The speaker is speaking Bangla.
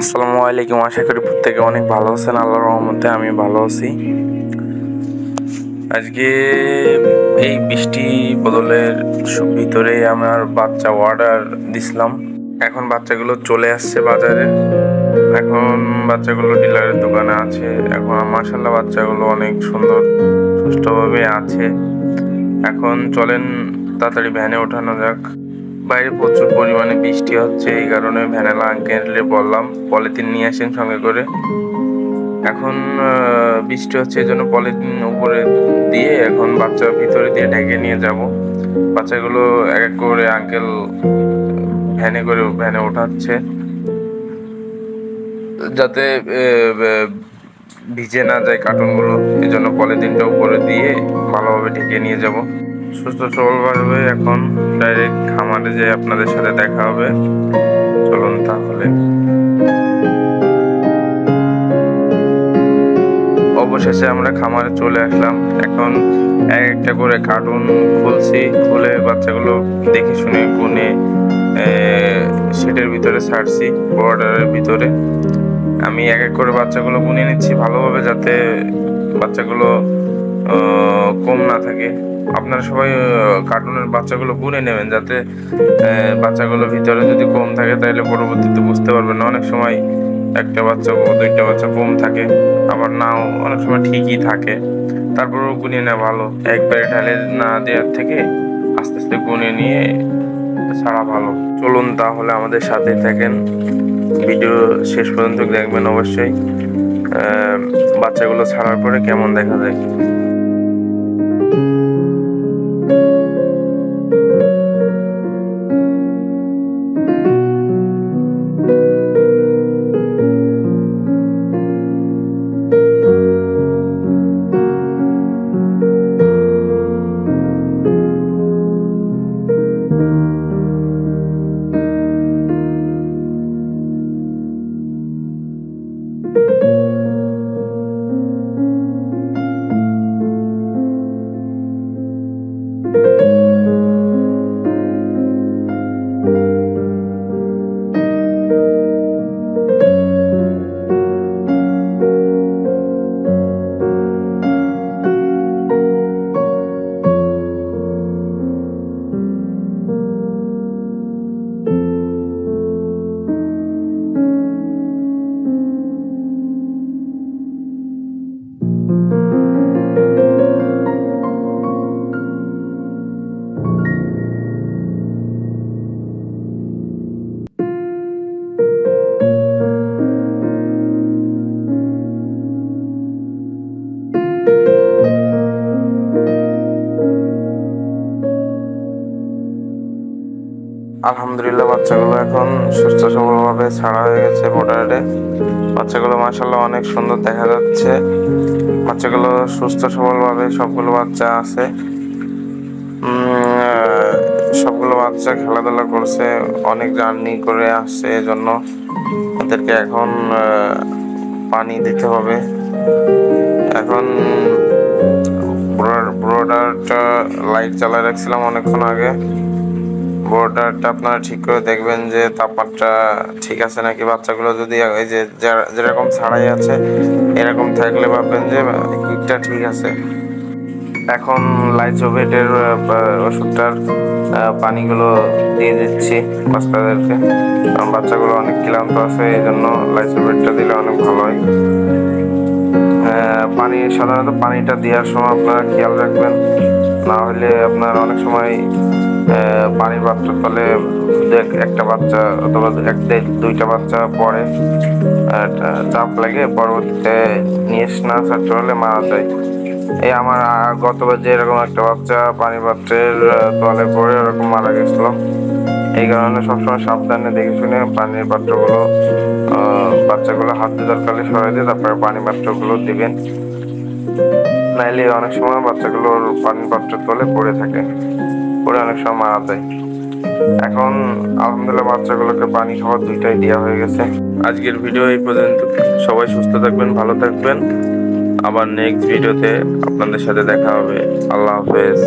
আসসালামু আলাইকুম। আশা করি প্রত্যেকে অনেক ভালো আছেন। আল্লাহ রহমতে আমি ভালো আছি। আজকে এই বৃষ্টি বদলের ভিতরে আমার বাচ্চা অর্ডার দিছিলাম। এখন বাচ্চাগুলো চলে আসছে বাজারে। এখন বাচ্চাগুলো ডিলারের দোকানে আছে। এখন মার্শাল্লাহ বাচ্চাগুলো অনেক সুন্দর, সুষ্ঠুভাবে আছে। এখন চলেন তাড়াতাড়ি ভ্যানে ওঠানো যাক। বাইরে প্রচুর পরিমাণে বৃষ্টি হচ্ছে, এই কারণে ভ্যানেলা আঙ্কেলে বললাম, পলিথিন নিয়ে আসেন সঙ্গে করে। এখন বৃষ্টি হচ্ছে, এই জন্য পলিথিন উপরে দিয়ে এখন বাচ্চা ভিতরে দিয়ে ঢেকে নিয়ে যাব। বাচ্চাগুলো এক এক করে আঙ্কেল ভ্যানে করে, ভ্যানে ওঠাচ্ছে। যাতে ভিজে না যায় কার্টুনগুলো, এই জন্য পলিথিনটা উপরে দিয়ে ভালোভাবে ঢেকে নিয়ে যাব। সুস্থ সবলভাবে এখন ডাইরেক্ট খামারে যেয়ে আপনাদের সাথে দেখা হবে। চলুন তাহলে। অবশেষে আমরা খামারে চলে আসলাম। এখন এক একটা করে কার্টুন খুলছি। খুলে বাচ্চাগুলো দেখে শুনে, গুনে সেটের ভিতরে ছাড়ছি বর্ডারের ভিতরে। আমি এক এক করে বাচ্চাগুলো গুনে নিচ্ছি ভালোভাবে যাতে বাচ্চাগুলো কম না থাকে। আপনারা সবাই কার্টুনের বাচ্চাগুলো গুনে নেবেন যাতে বাচ্চাগুলো ভিতরে যদি কম থাকে তাহলে পরবর্তীতে বুঝতে পারবেন অনেক সময় একটা বাচ্চা দুইটা বাচ্চা কম থাকে, আবার নাও অনেক সময় ঠিকই থাকে। তারপরেও গুনিয়ে নেওয়া ভালো। একবারে ঢালে না দেওয়ার থেকে আস্তে আস্তে গুনে নিয়ে ছাড়া ভালো। চলুন তাহলে আমাদের সাথে থাকেন। ভিডিও শেষ পর্যন্ত দেখবেন অবশ্যই। বাচ্চাগুলো ছাড়ার পরে কেমন দেখা যায়? আলহামদুলিল্লাহ, বাচ্চাগুলো এখন সুস্থ সবলভাবে ছাড়া হয়ে গেছে বর্ডারে বাচ্চাগুলো মাসাল্লাহ অনেক সুন্দর দেখা যাচ্ছে। বাচ্চাগুলো সুস্থ সবলভাবে সবগুলো বাচ্চা আছে। সবগুলো বাচ্চা খেলাধুলা করছে, অনেক জার্নি করে আসছে এজন্য। ওদেরকে এখন পানি দিতে হবে। এখন ব্রোডারটা লাইট চালায় রাখছিলাম অনেকক্ষণ আগে। বোর্ডারটা আপনারা ঠিক করে দেখবেন যে তাপমাত্রা ঠিক আছে নাকি? বাচ্চাগুলো যদি এই যে যেরকম ছাড়াই আছে, এরকম থাকলে ভাববেন যে হিটটা ঠিক আছে। এখন লাইজোভেটের ওষুধটার পানিগুলো দিয়ে দিচ্ছি বাচ্চাদেরকে। কারণ বাচ্চাগুলো অনেক ক্লান্ত আছে এই জন্য লাইজোভেটটা দিলে অনেক ভালো হয়। পানি সাধারণত পানিটা দেওয়ার সময় আপনারা খেয়াল রাখবেন। না হলে আপনার অনেক সময় পানির পাত্র তলে দেখ, একটা বাচ্চা অথবা এক দুইটা বাচ্চা পরে চাপ লাগে, পরবর্তীতে নিয়ে ছাড়তে হলে মারা যায়। এই আমার গতবার যে এরকম একটা বাচ্চা পানি পাত্রের তলে পড়ে ওরকম মারা গেছিল। এই কারণে সবসময় সাবধানে দেখে শুনে পানির পাত্রগুলো বাচ্চাগুলো হাত দিয়ে কালে সরাই দিয়ে তারপরে পানি পাত্রগুলো দিবেন। নাইলে অনেক সময় বাচ্চাগুলোর পানির পাত্রের তলে পড়ে থাকে। পড়ে অনেক সময় মারা যায়। এখন আলহামদুলিল্লাহ বাচ্চাগুলোকে পানি খাওয়ার দুইটাই দেওয়া হয়ে গেছে। আজকের ভিডিও এই পর্যন্ত। সবাই সুস্থ থাকবেন, ভালো থাকবেন। আবার নেক্সট ভিডিওতে আপনাদের সাথে দেখা হবে। আল্লাহ হাফেজ।